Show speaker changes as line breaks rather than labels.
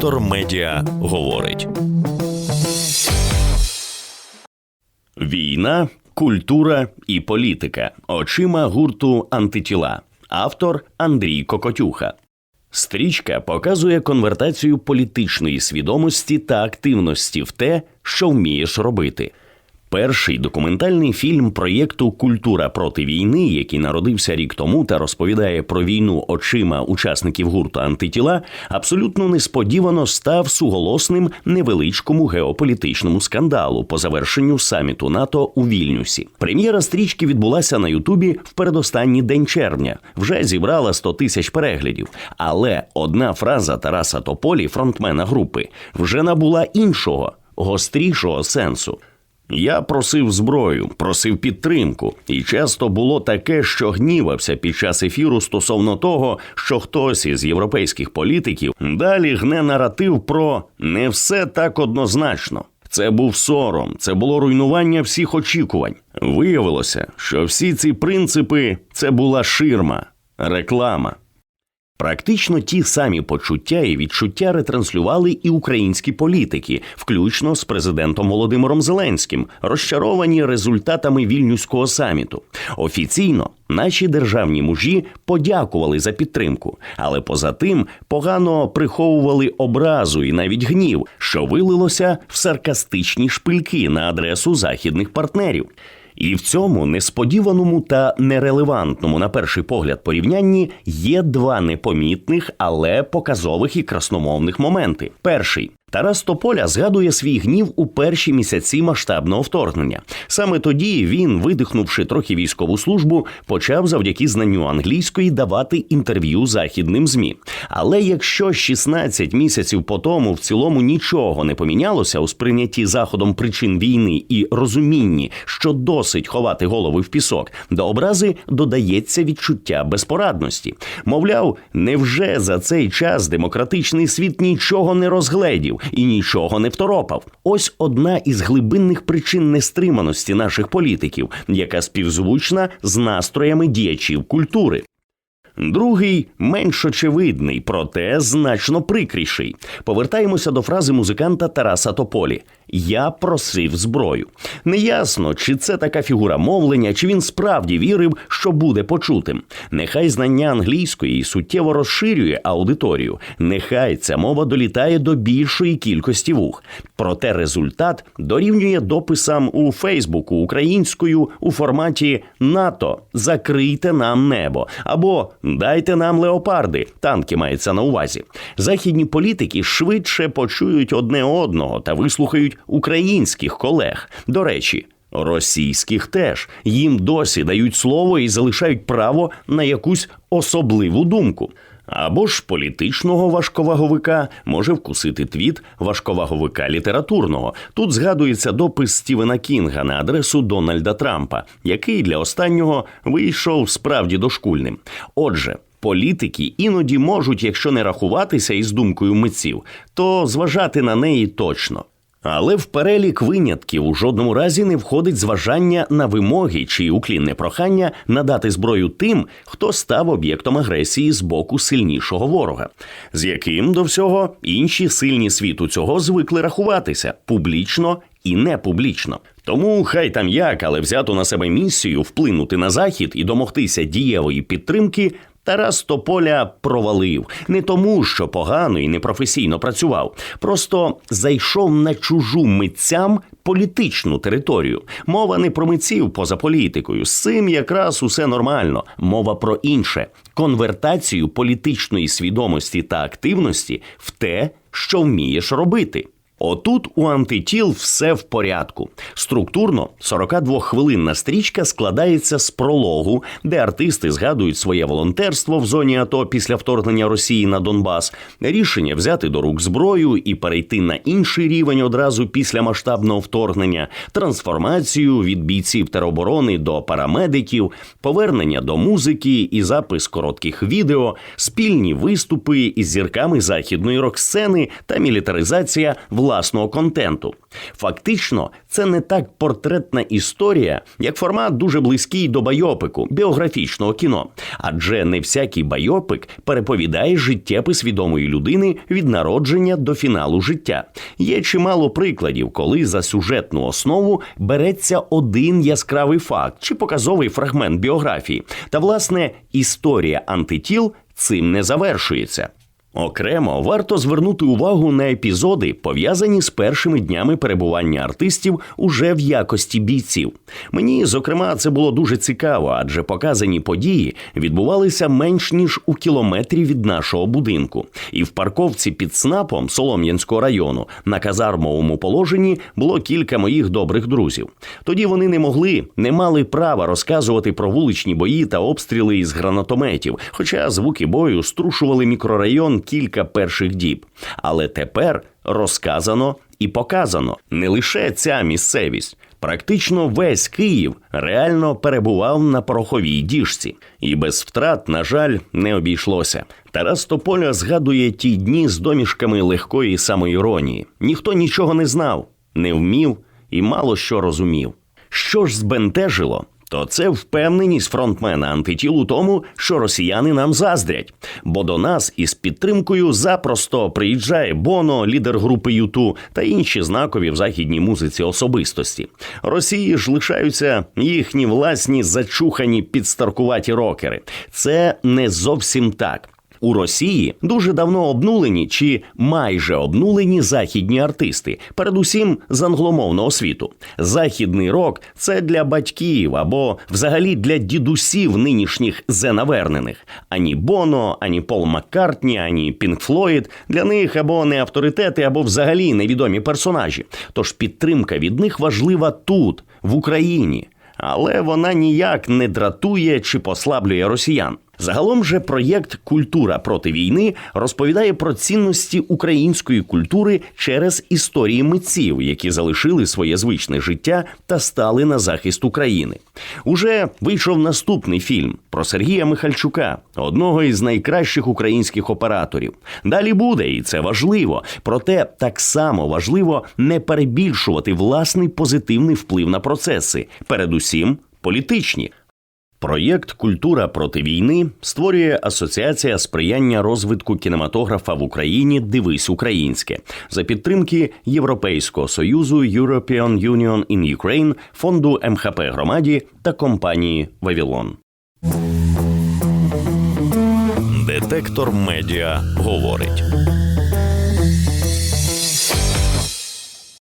Вектор Медіа говорить. Війна, культура і політика. Очима гурту антитіла. Автор Андрій Кокотюха. Стрічка показує конвертацію політичної свідомості та активності в те, що вмієш робити. Перший документальний фільм проєкту Культура проти війни, який народився рік тому та розповідає про війну очима учасників гурту антитіла, абсолютно несподівано став суголосним невеличкому геополітичному скандалу по завершенню саміту НАТО у Вільнюсі. Прем'єра стрічки відбулася на Ютубі в передостанній день червня. Вже зібрала 100 тисяч переглядів. Але одна фраза Тараса Тополі, фронтмена групи, вже набула іншого гострішого сенсу. Я просив зброю, просив підтримку, і часто було таке, що гнівався під час ефіру стосовно того, що хтось із європейських політиків далі гне наратив про не все так однозначно. Це був сором, це було руйнування всіх очікувань. Виявилося, що всі ці принципи це була ширма, реклама. Практично ті самі почуття і відчуття ретранслювали і українські політики, включно з президентом Володимиром Зеленським, розчаровані результатами вільнюського саміту. Офіційно наші державні мужі подякували за підтримку, але поза тим погано приховували образу і навіть гнів, що вилилося в саркастичні шпильки на адресу західних партнерів. І в цьому несподіваному та нерелевантному на перший погляд порівнянні є два непомітних, але показових і красномовних моменти. Перший Тарас Тополя згадує свій гнів у перші місяці масштабного вторгнення. Саме тоді він, видихнувши трохи військову службу, почав завдяки знанню англійської давати інтерв'ю західним змі. Але якщо 16 місяців по тому в цілому нічого не помінялося у сприйнятті заходом причин війни і розумінні, що досить ховати голови в пісок, до образи додається відчуття безпорадності. Мовляв, невже за цей час демократичний світ нічого не розгледів? І нічого не второпав. Ось одна із глибинних причин нестриманості наших політиків, яка співзвучна з настроями діячів культури. Другий менш очевидний, проте значно прикріший. Повертаємося до фрази музиканта Тараса Тополі: Я просив зброю. Неясно, чи це така фігура мовлення, чи він справді вірив, що буде почутим. Нехай знання англійської суттєво розширює аудиторію. Нехай ця мова долітає до більшої кількості вух. Проте результат дорівнює дописам у Фейсбуку українською у форматі НАТО Закрийте нам небо або Дайте нам леопарди, танки мається на увазі. Західні політики швидше почують одне одного та вислухають українських колег. До речі. Російських теж їм досі дають слово і залишають право на якусь особливу думку. Або ж політичного важковаговика може вкусити твіт важковаговика літературного. Тут згадується допис Стівена Кінга на адресу Дональда Трампа, який для останнього вийшов справді дошкульним. Отже. Політики іноді можуть, якщо не рахуватися із думкою митців, то зважати на неї точно. Але в перелік винятків у жодному разі не входить зважання на вимоги чи уклінне прохання надати зброю тим, хто став об'єктом агресії з боку сильнішого ворога, з яким до всього інші сильні світу цього звикли рахуватися публічно і не публічно. Тому хай там як, але взято на себе місію вплинути на захід і домогтися дієвої підтримки Тарас Тополя провалив не тому, що погано і непрофесійно працював, просто зайшов на чужу митцям політичну територію. Мова не про митців поза політикою. З цим якраз усе нормально. Мова про інше конвертацію політичної свідомості та активності в те, що вмієш робити. Отут у антитіл все в порядку. Структурно 42-хвилинна стрічка складається з прологу, де артисти згадують своє волонтерство в зоні АТО після вторгнення Росії на Донбас, рішення взяти до рук зброю і перейти на інший рівень одразу після масштабного вторгнення, трансформацію від бійців тероборони до парамедиків, повернення до музики і запис коротких відео, спільні виступи із зірками західної рок-сцени та мілітаризація влади власного контенту. Фактично, це не так портретна історія, як формат дуже близький до байопику, біографічного кіно. Адже не всякий байопик переповідає життєпис відомої людини від народження до фіналу життя. Є чимало прикладів, коли за сюжетну основу береться один яскравий факт чи показовий фрагмент біографії. Та власне історія антитіл цим не завершується. Окремо варто звернути увагу на епізоди, пов'язані з першими днями перебування артистів уже в якості бійців. Мені, зокрема, це було дуже цікаво, адже показані події відбувалися менш ніж у кілометрі від нашого будинку. І в парковці під СНАПом Солом'янського району на казармовому положенні було кілька моїх добрих друзів. Тоді вони не могли, не мали права розказувати про вуличні бої та обстріли із гранатометів, хоча звуки бою струшували мікрорайон кілька перших діб. Але тепер розказано і показано не лише ця місцевість. Практично весь Київ реально перебував на пороховій діжці, і без втрат, на жаль, не обійшлося. Тарас Тополя згадує ті дні з домішками легкої самоіронії. Ніхто нічого не знав, не вмів і мало що розумів. Що ж збентежило? То це впевненість фронтмена антитіл у тому, що росіяни нам заздрять. Бо до нас із підтримкою запросто приїжджає Боно, лідер групи Юту та інші знакові в західній музиці особистості. Росії ж лишаються їхні власні зачухані підстаркуваті рокери. Це не зовсім так. У Росії дуже давно обнулені чи майже обнулені західні артисти, передусім з англомовного світу. Західний рок це для батьків або взагалі для дідусів нинішніх зенавернених. Ані Боно, ані Пол Маккартні, ані Пінк Флойд для них або не авторитети, або взагалі невідомі персонажі. Тож підтримка від них важлива тут, в Україні. Але вона ніяк не дратує чи послаблює росіян. Загалом же проєкт Культура проти війни розповідає про цінності української культури через історії митців, які залишили своє звичне життя та стали на захист України. Уже вийшов наступний фільм про Сергія Михальчука, одного із найкращих українських операторів. Далі буде, і це важливо. Проте так само важливо не перебільшувати власний позитивний вплив на процеси, передусім політичні. Проєкт Культура проти війни створює Асоціація сприяння розвитку кінематографа в Україні Дивись українське за підтримки Європейського союзу European Union in Ukraine, фонду МХП громаді та компанії Вавілон. Детектор медіа говорить.